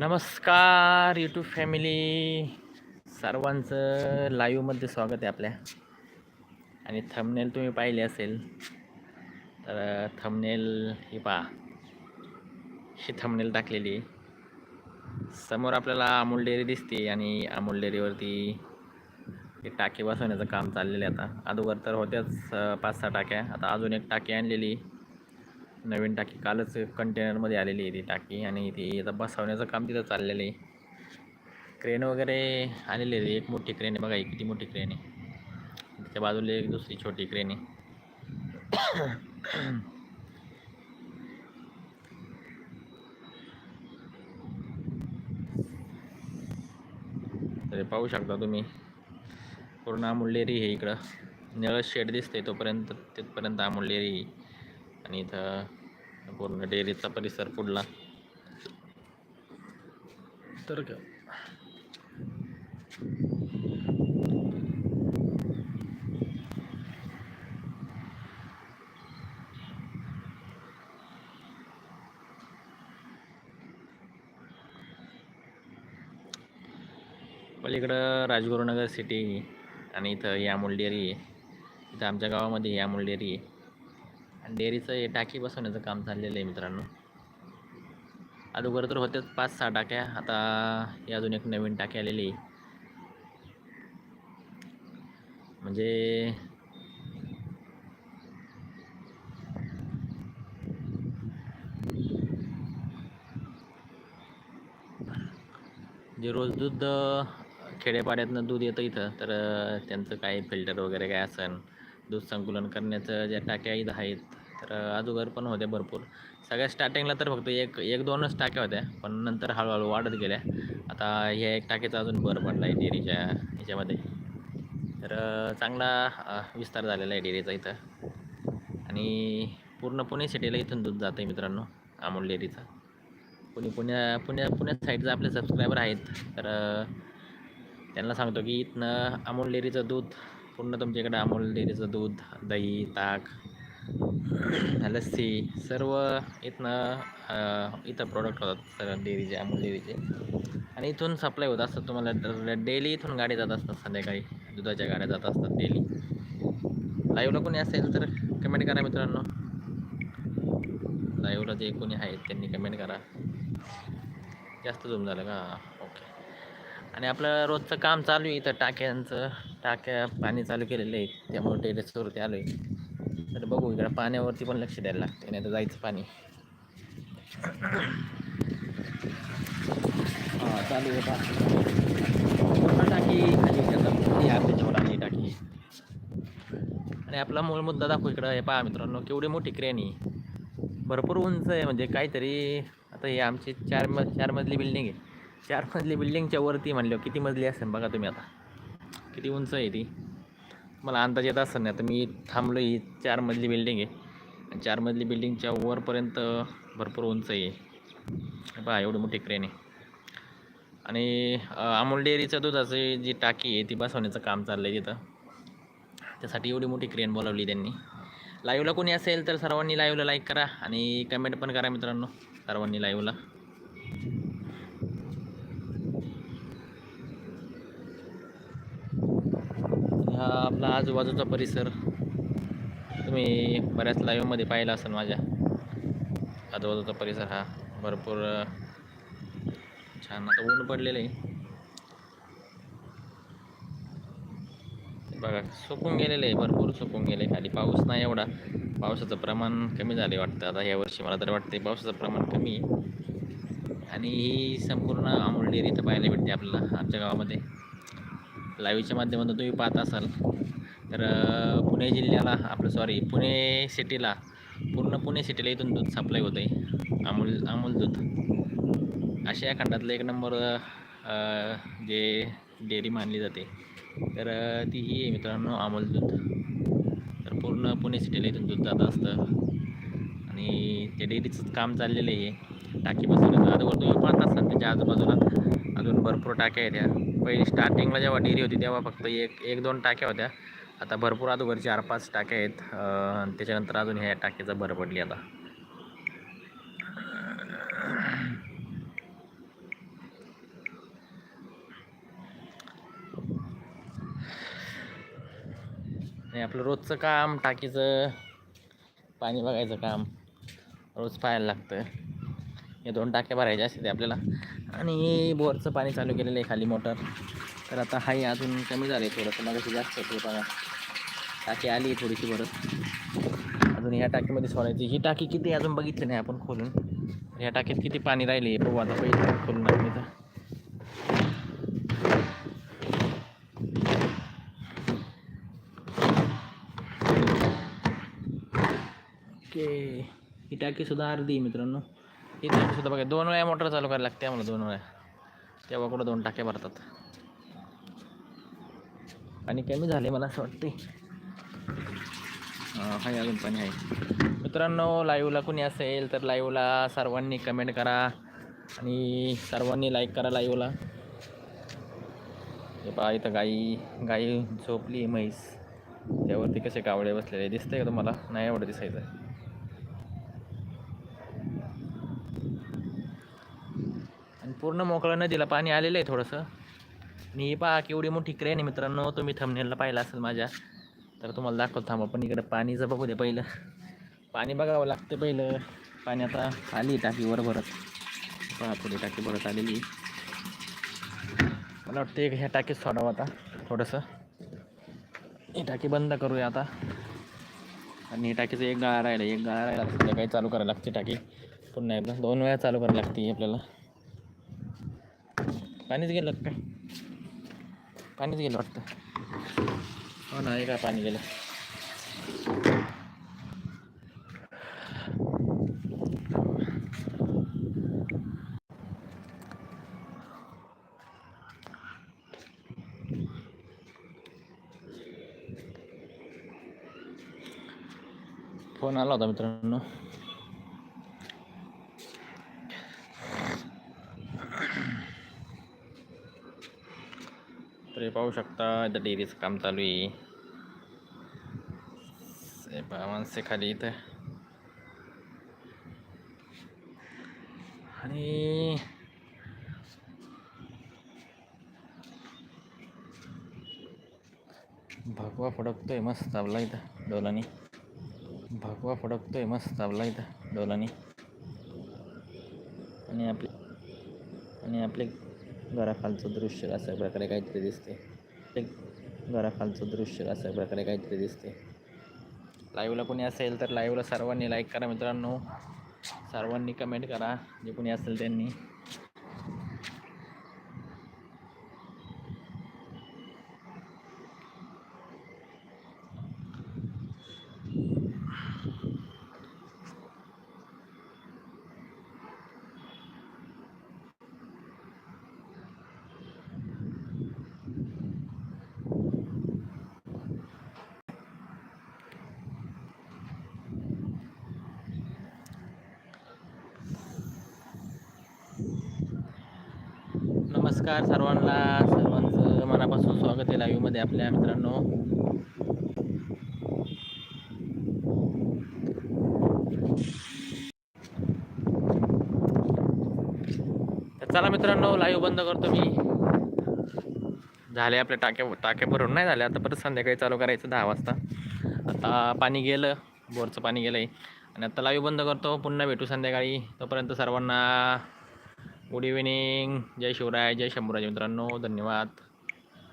नमस्कार YouTube family सर्वांचं लाईव्हमध्ये स्वागत आहे आपल्या. आणि थंबनेल तुम्ही पाहिले असेल तर थंबनेल ही पहा. ही थंबनेल टाकलेली आहे. समोर आपल्याला अमूल डेअरी दिसते आणि अमूल डेअरीवरती एक टाकी बसवण्याचं काम चाललेलं आहे आता. अगोदर तर होत्याच पाच सहा टाक्या. आता अजून एक टाकी आणलेली नवीन टाकी कालच कंटेनरमध्ये आलेली आहे ती टाकी आणि ती आता बसवण्याचं काम तिथं चाललेलं आहे. क्रेन वगैरे आलेली आहे एक मोठी क्रेन आहे. बघा एक किती मोठी क्रेन आहे. त्याच्या बाजूला एक दुसरी छोटी क्रेन आहे. तरी पाहू शकता तुम्ही. पूर्ण अमूल्यरी हे इकडं. निळं शेड दिसते तोपर्यंत तिथपर्यंत अमूल्यरी आणि इथं पूर्ण डेअरीचा परिसर पुढला. तर का? पलीकडं राजगुरुनगर सिटी आणि इथं अमूल डेअरी आहे. इथं आमच्या गावामध्ये अमूल डेअरी आहे. आणि डेअरीचं हे टाकी बसवण्याचं काम चाललेलं आहे मित्रांनो. अगोदर तर होत्याच पाच सहा टाक्या आता ही अजून एक नवीन टाकी आलेली आहे. म्हणजे जे रोज दूध अं, खेड्यापाड्यातनं दूध येतं इथं तर त्यांचं काही फिल्टर वगैरे काय असेल दूध संकुलन करण्याचं ज्या टाक्या इथं आहेत तर अजूगर पण होत्या भरपूर. सगळ्या स्टार्टिंगला तर फक्त एक एक दोनच टाक्या होत्या पण नंतर हळूहळू वाढत गेल्या. आता ह्या एक टाकीचा अजून भर पडला आहे डेअरीच्या ह्याच्यामध्ये तर चांगला विस्तार झालेला आहे डेअरीचा इथं. आणि पूर्ण पुणे सिटीला इथून दूध जातं आहे मित्रांनो अमोल डेअरीचं. पुणे पुण्या पुण्या पुण्या साईडचा आपले सबस्क्रायबर आहेत. तर त्यांना सांगतो की इथनं अमोल डेअरीचं दूध पूर्ण तुमच्याकडे अमोल डेअरीचं दूध दही ताक लस्सी सर्व इथनं इथं प्रोडक्ट होतात तर डेअरीचे अमूल डेअरीचे. आणि इथून सप्लाय होत असतात तुम्हाला डेली इथून गाडी जात असतात संध्याकाळी. दुधाच्या गाड्या जात असतात डेली. लाईव्हला कोणी असेल तर कमेंट करा मित्रांनो. लाईव्हला जे कोणी आहेत त्यांनी कमेंट करा. जास्त झूम झालं का? ओके आणि आपलं रोजचं काम चालू आहे इथं टाक्यांचं. टाक्या पाणी चालू केलेलं आहे त्यामुळे टेरेसवरती आलो आहे तर बघू इकडं पाण्यावरती पण लक्ष द्यायला लागते नाही तर जायचं पाणी. हां चालू आहे टाकी खाली उतरतात. आली टाकी. आणि आपला मूळ मुद्दा दाखवू इकडं. हे पहा मित्रांनो केवढी मोठी क्रेन आहे. भरपूर उंच आहे म्हणजे काहीतरी आता हे आमची चार म चार मजली बिल्डिंग आहे. चार मजली बिल्डिंगच्या वरती म्हणल्यावर किती मजली असेल बघा तुम्ही आता. किती उंच आहे ती. मला अंदाज येत असताना आता तर मी थांबलो ही चार मजली बिल्डिंग आहे चार मजली बिल्डिंगच्या वरपर्यंत भरपूर उंच आहे. पहा एवढी मोठी क्रेन आहे. आणि अमूल डेअरीचं दुधाची जी टाकी आहे ती बसवण्याचं काम चाललं आहे तिथं. त्यासाठी एवढी मोठी क्रेन बोलावली त्यांनी. लाईव्हला कोणी असेल तर सर्वांनी लाईव्हला लाईक करा आणि कमेंट पण करा मित्रांनो सर्वांनी लाईव्हला हा आपला आजूबाजूचा परिसर तुम्ही बऱ्याच लाईव्हमध्ये पाहिला असेल माझ्या. आजूबाजूचा परिसर हा भरपूर छान. आता ऊन पडलेलं आहे. बघा सुकून गेलेलं आहे भरपूर सुकून गेले खाली पाऊस नाही एवढा. पावसाचं प्रमाण कमी झाले वाटतं. आता ह्या वर्षी मला तर वाटते पावसाचं प्रमाण कमी आहे. आणि ही संपूर्ण अमूल डेअरी इथं पाहायला भेटते आपल्याला आमच्या गावामध्ये. लाईव्हच्या माध्यमातून तुम्ही पाहत असाल. तर पुणे जिल्ह्याला आपलं सॉरी पुणे सिटीला पूर्ण पुणे सिटीला इथून दूध सप्लाय होतं आहे अमूल अमूल दूध. आशिया खंडातलं एक नंबर जे डेअरी मानली जाते. तर ती ही आहे मित्रांनो अमूल दूध. तर पूर्ण पुणे सिटीला इथून दूध जात असतं. आणि त्या डेअरीचं काम चाललेलं आहे. टाकी बसवण्याचं. अगोदर तुम्ही पाहत असाल त्याच्या आजूबाजूला. अजून भरपूर टाक्या आहेत त्या पहिली स्टार्टिंगला जेव्हा डेअरी होती तेव्हा फक्त एक एक दोन टाक्या होत्या. आता भरपूर अगोदर चार पाच टाक्या आहेत. त्याच्यानंतर अजून ह्या टाक्याचा भर पडली आता. नाही आपलं रोजचं काम टाकीचं पाणी बघायचं काम रोज पाहायला लागतं. हे दोन टाक्या भरायच्या असते आपल्याला. आणि बोरचं पाणी चालू केलेलं आहे खाली मोटर. तर आता हाही अजून कमी झालं आहे थोडंसं. मग जास्त होते बघा. टाकी आली आहे थोडीशी बरं अजून ह्या टाकीमध्ये सोडायची. ही टाकी किती अजून बघितली नाही आपण खोलून. ह्या टाकीत किती पाणी राहिले बघू आता पहिले खोलून टाकली तर ओके. ही टाकीसुद्धा अर्धी आहे मित्रांनो. ही सुद्धा बघा दोन वेळा मोटर चालू करायला लागते आम्हाला दोन वेळा. तेव्हा कुठं दोन टाक्या भरतात. पाणी कमी झाले मला असं वाटते आहे अजून पाणी आहे. मित्रांनो लाईव्हला कुणी असेल तर लाईव्हला सर्वांनी कमेंट करा आणि सर्वांनी लाईक करा लाईव्हला हे पहा इथं गाई गाई झोपली म्हैस. त्यावरती कसे कावळे बसलेले दिसतंय का तुम्हाला? नाही एवढं दिसायचं. पूर्ण मोकळं नदीला पाणी आलेलं आहे थोडंसं. आणि ही पहा केवढी मोठी क्रेन आहे मित्रांनो. तुम्ही थंबनेलला पाहिला असेल माझ्या. तर तुम्हाला दाखवत थांबा पण इकडं पाणीचं बघू दे पहिलं. पाणी बघावं लागतं पहिलं. पाणी आता आली टाकीवर भरत. पहा पुढे टाकी भरत आलेली मला वाटतं एक ह्या टाकीत सोडावं आता थोडंसं. ही टाकी बंद करूया आता. आणि टाकीचं एक गाळा राहिला एक गाळा राहिला. काही चालू करायला लागते टाकी. पुन्हा एकदा दोन वेळा चालू करायला लागते आपल्याला. पाणीच गेलं काय पाणीच गेलं वाटतं. हो नाही काय पाणी गेलं? फोन आला होता मित्रांनो. तर हे पाहू शकता इथं डेअरीचं काम चालू आहे हे पहा माणसे खाली इथं आणि भगवा फडकतोय मस्त आपला इथं डोलानी भगवा फडकतोय मस्त आपला इथं डोलानी आणि आपले आणि आपले घराखालचं दृश्य अशा प्रकारे काहीतरी दिसते. ते घराखालचं दृश्य अशा प्रकारे काहीतरी दिसते. लाईव्हला कोणी असेल तर लाईव्हला सर्वांनी लाईक करा मित्रांनो. सर्वांनी कमेंट करा. जे कोणी असेल त्यांनी. नमस्कार सर्वांना. सर्वांचं मनापासून स्वागत आहे लाईव्हमध्ये आपल्या मित्रांनो. तर चला मित्रांनो लाईव्ह बंद करतो मी. झाले आपल्या टाक्या टाक्या भरून नाही झाले. आता परत संध्याकाळी चालू करायचं दहा वाजता. आता पाणी गेलं बोरचं पाणी गेलं आहे आणि आता लाईव्ह बंद करतो. पुन्हा भेटू संध्याकाळी. तोपर्यंत सर्वांना गुड इव्हिनिंग जय शिवराय जय शंभूराज मित्रांनो धन्यवाद.